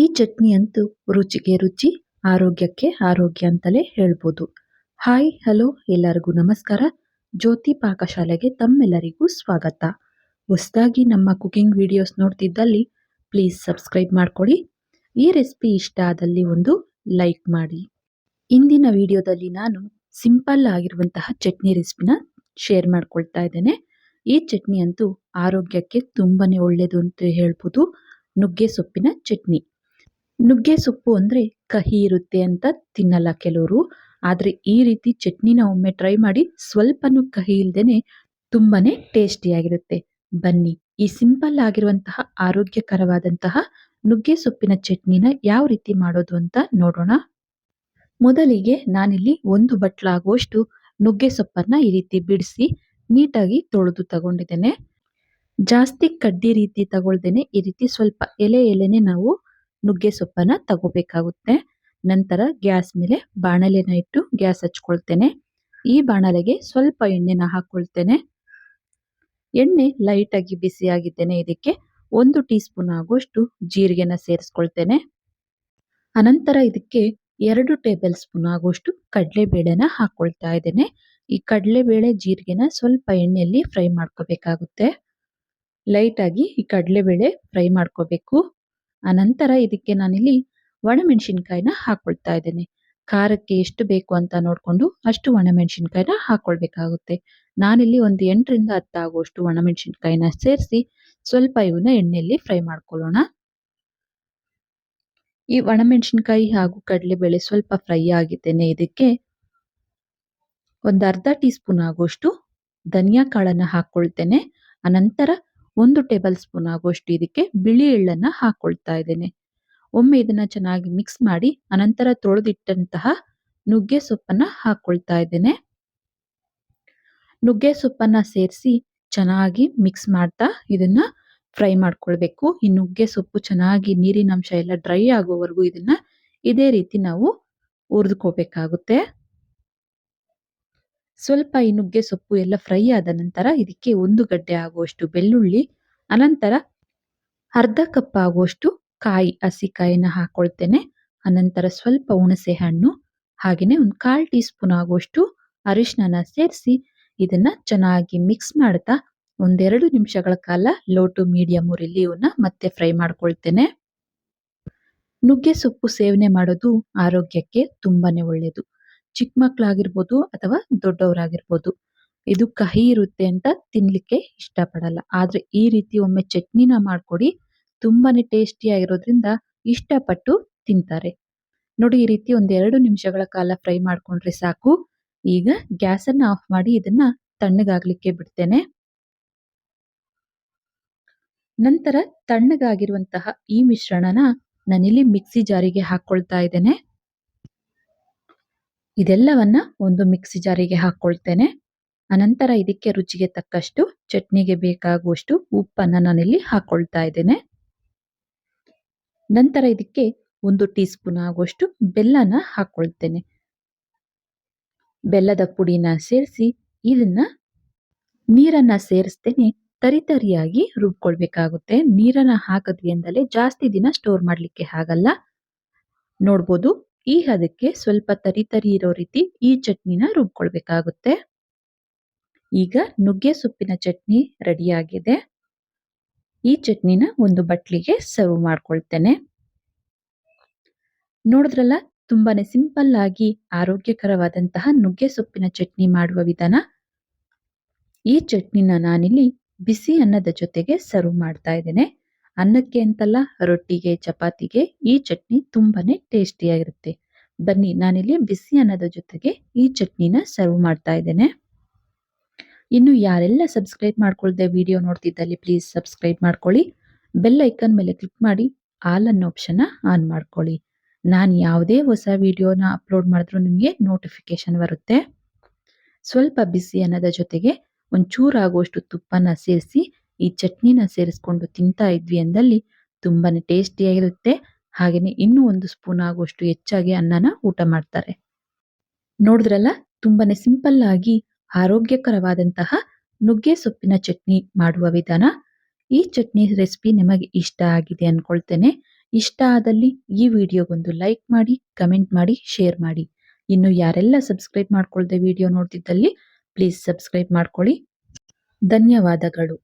ಈ ಚಟ್ನಿ ಅಂತೂ ರುಚಿಗೆ ರುಚಿ, ಆರೋಗ್ಯಕ್ಕೆ ಆರೋಗ್ಯ ಅಂತಲೇ ಹೇಳ್ಬೋದು. ಹಾಯ್, ಹಲೋ, ಎಲ್ಲರಿಗೂ ನಮಸ್ಕಾರ. ಜ್ಯೋತಿ ಪಾಕಶಾಲೆಗೆ ತಮ್ಮೆಲ್ಲರಿಗೂ ಸ್ವಾಗತ. ಹೊಸದಾಗಿ ನಮ್ಮ ಕುಕಿಂಗ್ ವಿಡಿಯೋಸ್ ನೋಡ್ತಿದ್ದಲ್ಲಿ ಪ್ಲೀಸ್ ಸಬ್ಸ್ಕ್ರೈಬ್ ಮಾಡ್ಕೊಳ್ಳಿ ಈ ರೆಸಿಪಿ ಇಷ್ಟ ಆದಲ್ಲಿ ಒಂದು ಲೈಕ್ ಮಾಡಿ. ಇಂದಿನ ವಿಡಿಯೋದಲ್ಲಿ ನಾನು ಸಿಂಪಲ್ ಆಗಿರುವಂತಹ ಚಟ್ನಿ ರೆಸಿಪಿನ ಶೇರ್ ಮಾಡ್ಕೊಳ್ತಾ ಇದ್ದೇನೆ. ಈ ಚಟ್ನಿ ಅಂತೂ ಆರೋಗ್ಯಕ್ಕೆ ತುಂಬಾ ಒಳ್ಳೆಯದು ಅಂತ ಹೇಳ್ಬೋದು ನುಗ್ಗೆ ಸೊಪ್ಪಿನ ಚಟ್ನಿ. ನುಗ್ಗೆ ಸೊಪ್ಪು ಅಂದರೆ ಕಹಿ ಇರುತ್ತೆ ಅಂತ ತಿನ್ನಲ್ಲ ಕೆಲವರು. ಆದರೆ ಈ ರೀತಿ ಚಟ್ನಿನ ಒಮ್ಮೆ ಟ್ರೈ ಮಾಡಿ ಸ್ವಲ್ಪನೂ ಕಹಿ ಇಲ್ಲದೇನೆ ತುಂಬಾ ಟೇಸ್ಟಿಯಾಗಿರುತ್ತೆ ಬನ್ನಿ, ಈ ಸಿಂಪಲ್ ಆಗಿರುವಂತಹ ಆರೋಗ್ಯಕರವಾದಂತಹ ನುಗ್ಗೆ ಸೊಪ್ಪಿನ ಚಟ್ನಿನ ಯಾವ ರೀತಿ ಮಾಡೋದು ಅಂತ ನೋಡೋಣ. ಮೊದಲಿಗೆ ನಾನಿಲ್ಲಿ ಒಂದು ಬಟ್ಲಾಗುವಷ್ಟು ನುಗ್ಗೆ ಸೊಪ್ಪನ್ನ ಈ ರೀತಿ ಬಿಡಿಸಿ ನೀಟಾಗಿ ತೊಳೆದು ತಗೊಂಡಿದ್ದೇನೆ. ಜಾಸ್ತಿ ಕಡ್ಡಿ ರೀತಿ ತಗೊಳ್ದೇನೆ ಈ ರೀತಿ ಸ್ವಲ್ಪ ಎಲೆ ಎಲೆನೆ ನಾವು ನುಗ್ಗೆ ಸೊಪ್ಪನ್ನ ತಗೋಬೇಕಾಗುತ್ತೆ. ನಂತರ ಗ್ಯಾಸ್ ಮೇಲೆ ಬಾಣಲೆನ ಇಟ್ಟು ಗ್ಯಾಸ್ ಹಚ್ಕೊಳ್ತೇನೆ. ಈ ಬಾಣಲೆಗೆ ಸ್ವಲ್ಪ ಎಣ್ಣೆನ ಹಾಕ್ಕೊಳ್ತೇನೆ ಎಣ್ಣೆ ಲೈಟಾಗಿ ಆಗಿ ಬಿಸಿ ಆಗಿದ್ದೇನೆ ಇದಕ್ಕೆ. ಒಂದು ಟೀ ಸ್ಪೂನ್ ಆಗುವಷ್ಟು ಜೀರಿಗೆನ ಸೇರಿಸ್ಕೊಳ್ತೇನೆ. ಅನಂತರ ಇದಕ್ಕೆ ಎರಡು ಟೇಬಲ್ ಸ್ಪೂನ್ ಆಗುವಷ್ಟು ಕಡಲೆಬೇಳೆನ ಹಾಕ್ಕೊಳ್ತಾ ಇದ್ದೇನೆ. ಈ ಕಡಲೆಬೇಳೆ ಜೀರಿಗೆನ ಸ್ವಲ್ಪ ಎಣ್ಣೆಯಲ್ಲಿ ಫ್ರೈ ಮಾಡ್ಕೋಬೇಕಾಗುತ್ತೆ. ಲೈಟಾಗಿ ಈ ಕಡಲೆಬೇಳೆ ಫ್ರೈ ಮಾಡ್ಕೋಬೇಕು. ಅನಂತರ ಇದಕ್ಕೆ ನಾನಿಲ್ಲಿ ಒಣಮೆಣಸಿನ್ಕಾಯಿನ ಹಾಕ್ಕೊಳ್ತಾ ಇದ್ದೇನೆ. ಖಾರಕ್ಕೆ ಎಷ್ಟು ಬೇಕು ಅಂತ ನೋಡಿಕೊಂಡು ಅಷ್ಟು ಒಣಮೆಣಸಿನ್ಕಾಯಿನ ಹಾಕ್ಕೊಳ್ಬೇಕಾಗುತ್ತೆ ನಾನಿಲ್ಲಿ ಒಂದು ಎಂಟರಿಂದ ಹತ್ತಾಗುವಷ್ಟು ಒಣಮೆಣಸಿನ್ಕಾಯಿನ ಸೇರಿಸಿ ಸ್ವಲ್ಪ ಇವನ್ನ ಎಣ್ಣೆಯಲ್ಲಿ ಫ್ರೈ ಮಾಡ್ಕೊಳ್ಳೋಣ. ಈ ಒಣಮೆಣಸಿನ್ಕಾಯಿ ಹಾಗೂ ಕಡಲೆಬೇಳೆ ಸ್ವಲ್ಪ ಫ್ರೈ ಆಗಿದ್ದೇನೆ ಇದಕ್ಕೆ. ಒಂದು ಅರ್ಧ ಟೀ ಸ್ಪೂನ್ ಆಗುವಷ್ಟು ಧನಿಯಾ ಕಾಳನ್ನು ಹಾಕ್ಕೊಳ್ತೇನೆ ಅನಂತರ ಒಂದು ಟೇಬಲ್ ಸ್ಪೂನ್ ಆಗುವಷ್ಟು ಇದಕ್ಕೆ ಬಿಳಿ ಎಳ್ಳನ್ನ ಹಾಕೊಳ್ತಾ ಇದ್ದೇನೆ. ಒಮ್ಮೆ ಇದನ್ನ ಚೆನ್ನಾಗಿ ಮಿಕ್ಸ್ ಮಾಡಿ, ಅನಂತರ ತೊಳೆದಿಟ್ಟಂತಹ ನುಗ್ಗೆ ಸೊಪ್ಪನ್ನ ಹಾಕೊಳ್ತಾ ಇದ್ದೇನೆ. ನುಗ್ಗೆ ಸೊಪ್ಪನ್ನ ಸೇರಿಸಿ ಚೆನ್ನಾಗಿ ಮಿಕ್ಸ್ ಮಾಡ್ತಾ ಇದನ್ನ ಫ್ರೈ ಮಾಡ್ಕೊಳ್ಬೇಕು. ಈ ನುಗ್ಗೆ ಸೊಪ್ಪು ಚೆನ್ನಾಗಿ ನೀರಿನ ಅಂಶ ಎಲ್ಲ ಡ್ರೈ ಆಗೋವರೆಗೂ ಇದನ್ನ ಇದೇ ರೀತಿ ನಾವು ಹುರಿದುಕೋಬೇಕಾಗುತ್ತೆ. ಸ್ವಲ್ಪ ಈ ನುಗ್ಗೆ ಸೊಪ್ಪು ಎಲ್ಲ ಫ್ರೈ ಆದ ನಂತರ ಇದಕ್ಕೆ ಒಂದು ಗಡ್ಡೆ ಆಗುವಷ್ಟು ಬೆಳ್ಳುಳ್ಳಿ, ಅನಂತರ ಅರ್ಧ ಕಪ್ ಆಗುವಷ್ಟು ಕಾಯಿ ಹಸಿ ಕಾಯಿನ ಹಾಕೊಳ್ತೇನೆ. ಅನಂತರ ಸ್ವಲ್ಪ ಹುಣಸೆ ಹಣ್ಣು ಹಾಗೆಯೇ ಒಂದು ಕಾಲ್ ಟೀ ಸ್ಪೂನ್ ಆಗುವಷ್ಟು ಅರಿಶಿನ ಸೇರಿಸಿ ಇದನ್ನ ಚೆನ್ನಾಗಿ ಮಿಕ್ಸ್ ಮಾಡ್ತಾ ಒಂದೆರಡು ನಿಮಿಷಗಳ ಕಾಲ ಲೋ ಟು ಮೀಡಿಯಂ ಉರಿಲಿ ಇವನ್ನ ಮತ್ತೆ ಫ್ರೈ ಮಾಡ್ಕೊಳ್ತೇನೆ. ನುಗ್ಗೆ ಸೊಪ್ಪು ಸೇವನೆ ಮಾಡೋದು ಆರೋಗ್ಯಕ್ಕೆ ತುಂಬಾನೇ ಒಳ್ಳೆಯದು ಚಿಕ್ಕ ಮಕ್ಕಳಾಗಿರ್ಬೋದು ಅಥವಾ ದೊಡ್ಡವರಾಗಿರ್ಬೋದು. ಇದು ಕಹಿ ಇರುತ್ತೆ ಅಂತ ತಿನ್ಲಿಕ್ಕೆ ಇಷ್ಟಪಡಲ್ಲ. ಆದರೆ ಈ ರೀತಿ ಒಮ್ಮೆ ಚಟ್ನಿನ ಮಾಡ್ಕೊಡಿ, ತುಂಬಾನೇ ಟೇಸ್ಟಿಯಾಗಿರೋದ್ರಿಂದ ಇಷ್ಟಪಟ್ಟು ತಿಂತಾರೆ. ನೋಡಿ, ಈ ರೀತಿ ಒಂದೆರಡು ನಿಮಿಷಗಳ ಕಾಲ ಫ್ರೈ ಮಾಡ್ಕೊಂಡ್ರೆ ಸಾಕು. ಈಗ ಗ್ಯಾಸನ್ನು ಆಫ್ ಮಾಡಿ ಇದನ್ನ ತಣ್ಣಗಾಗಲಿಕ್ಕೆ ಬಿಡ್ತೇನೆ. ನಂತರ ತಣ್ಣಗಾಗಿರುವಂತಹ ಈ ಮಿಶ್ರಣನ ನಾನಿಲ್ಲಿ ಮಿಕ್ಸಿ ಜಾರಿಗೆ ಹಾಕ್ಕೊಳ್ತಾ ಇದ್ದೇನೆ. ಇದೆಲ್ಲವನ್ನ ಒಂದು ಮಿಕ್ಸಿ ಜಾರಿಗೆ ಹಾಕೊಳ್ತೇನೆ. ಅನಂತರ ಇದಕ್ಕೆ ರುಚಿಗೆ ತಕ್ಕಷ್ಟು ಚಟ್ನಿಗೆ ಬೇಕಾಗುವಷ್ಟು ಉಪ್ಪನ್ನ ನಾನಿಲ್ಲಿ ಹಾಕೊಳ್ತಾ ಇದ್ದೇನೆ. ನಂತರ ಇದಕ್ಕೆ ಒಂದು ಟೀ ಸ್ಪೂನ್ ಆಗುವಷ್ಟು ಬೆಲ್ಲನ ಹಾಕೊಳ್ತೇನೆ. ಬೆಲ್ಲದ ಪುಡಿನ ಸೇರಿಸಿ ಇದನ್ನ ನೀರನ್ನ ಸೇರಿಸ್ತೇನೆ. ತರಿತರಿಯಾಗಿ ರುಬ್ಕೊಳ್ಬೇಕಾಗುತ್ತೆ. ನೀರನ್ನ ಹಾಕೋದ್ರಿಂದಲೇ ಜಾಸ್ತಿ ದಿನ ಸ್ಟೋರ್ ಮಾಡ್ಲಿಕ್ಕೆ ಆಗಲ್ಲ. ನೋಡ್ಬೋದು. ಈ ಹದಕ್ಕೆ ಸ್ವಲ್ಪ ತರಿ ತರಿ ಇರೋ ರೀತಿ ಈ ಚಟ್ನಿನ ರುಬ್ಕೊಳ್ಬೇಕಾಗುತ್ತೆ. ಈಗ ನುಗ್ಗೆ ಸೊಪ್ಪಿನ ಚಟ್ನಿ ರೆಡಿಯಾಗಿದೆ. ಈ ಚಟ್ನಿನ ಒಂದು ಬಟ್ಲಿಗೆ ಸರ್ವ್ ಮಾಡ್ಕೊಳ್ತೇನೆ. ನೋಡಿದ್ರಲ್ಲ, ತುಂಬಾನೇ ಸಿಂಪಲ್ ಆಗಿ ಆರೋಗ್ಯಕರವಾದಂತಹ ನುಗ್ಗೆ ಸೊಪ್ಪಿನ ಚಟ್ನಿ ಮಾಡುವ ವಿಧಾನ? ಈ ಚಟ್ನಿನ ನಾನಿಲ್ಲಿ ಬಿಸಿ ಅನ್ನದ ಜೊತೆಗೆ ಸರ್ವ್ ಮಾಡ್ತಾ ಇದ್ದೇನೆ. ಅನ್ನಕ್ಕೆ ಅಂತಲ್ಲ ರೊಟ್ಟಿಗೆ, ಚಪಾತಿಗೆ ಈ ಚಟ್ನಿ ತುಂಬಾನೇ ಟೇಸ್ಟಿಯಾಗಿರುತ್ತೆ. ಬನ್ನಿ, ನಾನಿಲ್ಲಿ ಬಿಸಿ ಅನ್ನದ ಜೊತೆಗೆ ಈ ಚಟ್ನಿನ ಸರ್ವ್ ಮಾಡ್ತಾ ಇದ್ದೇನೆ. ಇನ್ನು ಯಾರೆಲ್ಲ ಸಬ್ಸ್ಕ್ರೈಬ್ ಮಾಡ್ಕೊಳ್ದೆ ವಿಡಿಯೋ ನೋಡ್ತಿದ್ದಲ್ಲಿ ಪ್ಲೀಸ್ ಸಬ್ಸ್ಕ್ರೈಬ್ ಮಾಡ್ಕೊಳ್ಳಿ. ಬೆಲ್ ಐಕನ್ ಮೇಲೆ ಕ್ಲಿಕ್ ಮಾಡಿ ಆಲ್ ಅನ್ನೋ ಆಪ್ಷನ್ನ ಆನ್ ಮಾಡ್ಕೊಳ್ಳಿ. ನಾನು ಯಾವುದೇ ಹೊಸ ವಿಡಿಯೋನ ಅಪ್ಲೋಡ್ ಮಾಡಿದ್ರು ನಿಮಗೆ ನೋಟಿಫಿಕೇಶನ್ ಬರುತ್ತೆ. ಸ್ವಲ್ಪ ಬಿಸಿ ಅನ್ನದ ಜೊತೆಗೆ ಒಂಚೂರು ಆಗುವಷ್ಟು ತುಪ್ಪನ ಸೇರಿಸಿ, ಈ ಚಟ್ನಿನ ಸೇರಿಸ್ಕೊಂಡು ತಿಂತಾ ಇದ್ವಿ ಅಂದಲ್ಲಿ ತುಂಬಾ ಟೇಸ್ಟಿಯಾಗಿರುತ್ತೆ ಹಾಗೆಯೇ ಇನ್ನೂ ಒಂದು ಸ್ಪೂನ್ ಆಗುವಷ್ಟು ಹೆಚ್ಚಾಗಿ ಅನ್ನನ ಊಟ ಮಾಡ್ತಾರೆ. ನೋಡಿದ್ರಲ್ಲ, ತುಂಬಾನೇ ಸಿಂಪಲ್ ಆಗಿ ಆರೋಗ್ಯಕರವಾದಂತಹ ನುಗ್ಗೆ ಸೊಪ್ಪಿನ ಚಟ್ನಿ ಮಾಡುವ ವಿಧಾನ. ಈ ಚಟ್ನಿ ರೆಸಿಪಿ ನಿಮಗೆ ಇಷ್ಟ ಆಗಿದೆ ಅನ್ಕೊಳ್ತೇನೆ. ಇಷ್ಟ ಆದಲ್ಲಿ ಈ ವಿಡಿಯೋಗೊಂದು ಲೈಕ್ ಮಾಡಿ, ಕಮೆಂಟ್ ಮಾಡಿ, ಶೇರ್ ಮಾಡಿ. ಇನ್ನು ಯಾರೆಲ್ಲ ಸಬ್ಸ್ಕ್ರೈಬ್ ಮಾಡ್ಕೊಳ್ದೆ ವಿಡಿಯೋ ನೋಡ್ತಿದ್ದಲ್ಲಿ, ಪ್ಲೀಸ್ ಸಬ್ಸ್ಕ್ರೈಬ್ ಮಾಡ್ಕೊಳ್ಳಿ. ಧನ್ಯವಾದಗಳು.